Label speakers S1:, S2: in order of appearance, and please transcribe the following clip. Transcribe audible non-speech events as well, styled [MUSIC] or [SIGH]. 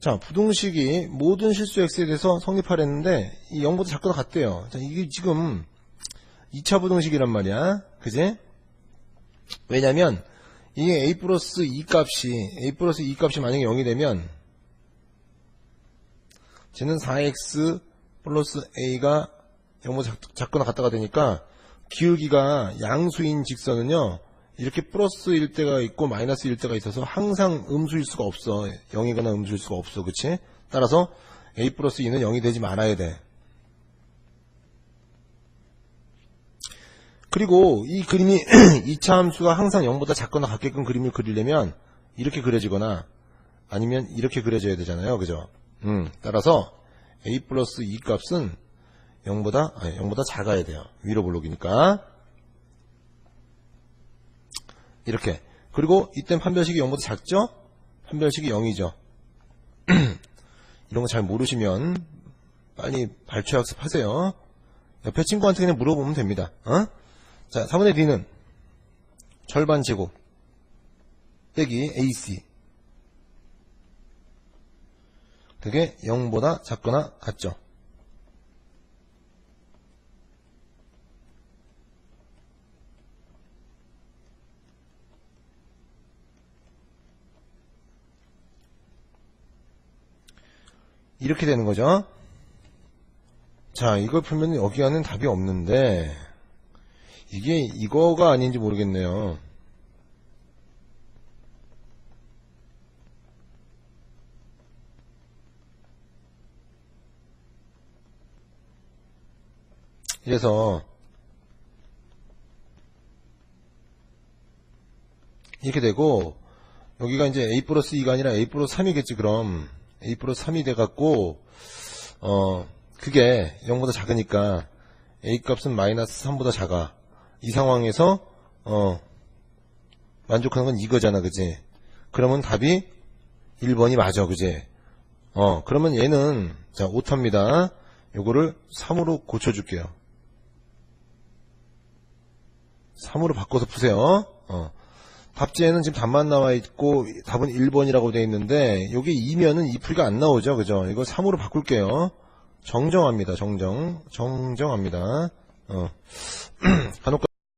S1: 자, 부동식이 모든 실수 x에 대해서 성립하랬는데 이 0보다 작거나 같대요. 자, 이게 지금 2차 부동식이란 말이야. 그지? 왜냐면 이게 a 플러스 2 값이 a 플러스 2 값이 만약에 0이 되면 쟤는 4x 플러스 a가 0보다 작, 작거나 같다가 되니까 기울기가 양수인 직선은요 이렇게 플러스일 때가 있고 마이너스일 때가 있어서 항상 음수일 수가 없어. 0이거나 음수일 수가 없어. 그치? 따라서 a 플러스 2는 0이 되지 말아야 돼. 그리고 이 그림이 [CLEARS THROAT] 2차 함수가 항상 0보다 작거나 같게끔 그림을 그리려면 이렇게 그려지거나 아니면 이렇게 그려져야 되잖아요. 그죠? 음, 따라서 a 플러스 2 값은 0보다 아니, 0보다 작아야 돼요. 위로 볼록이니까 이렇게. 그리고 이땐 판별식이 0보다 작죠? 판별식이 0이죠. [CLEARS THROAT] 이런 거 잘 모르시면 빨리 발췌 학습하세요. 옆에 친구한테 그냥 물어보면 됩니다. 어? 자 3분의 d는 절반 제곱 빼기 ac 그게 0보다 작거나 같죠 이렇게 되는 거죠. 자, 이걸 풀면 여기에는 답이 없는데, 이게 이거가 아닌지 모르겠네요. 그래서, 이렇게 되고, 여기가 이제 a 플러스 2가 아니라 a 플러스 3이겠지, 그럼. A 플러스 3이 돼갖고 어 그게 0보다 작으니까 a 값은 마이너스 3보다 작아. 이 상황에서 어 만족하는 건 이거잖아 그지? 그러면 답이 1번이 맞아 그지? 어 그러면 얘는 자 오타입니다. 요거를 3으로 고쳐줄게요. 3으로 바꿔서 푸세요. 어 답지에는 지금 답만 나와 있고 답은 1번이라고 되어 있는데 여기 2면은 이 풀이가 안 나오죠. 그죠? 이거 3으로 바꿀게요. 정정합니다. 정정. 정정합니다. 어. [CLEARS THROAT] 간혹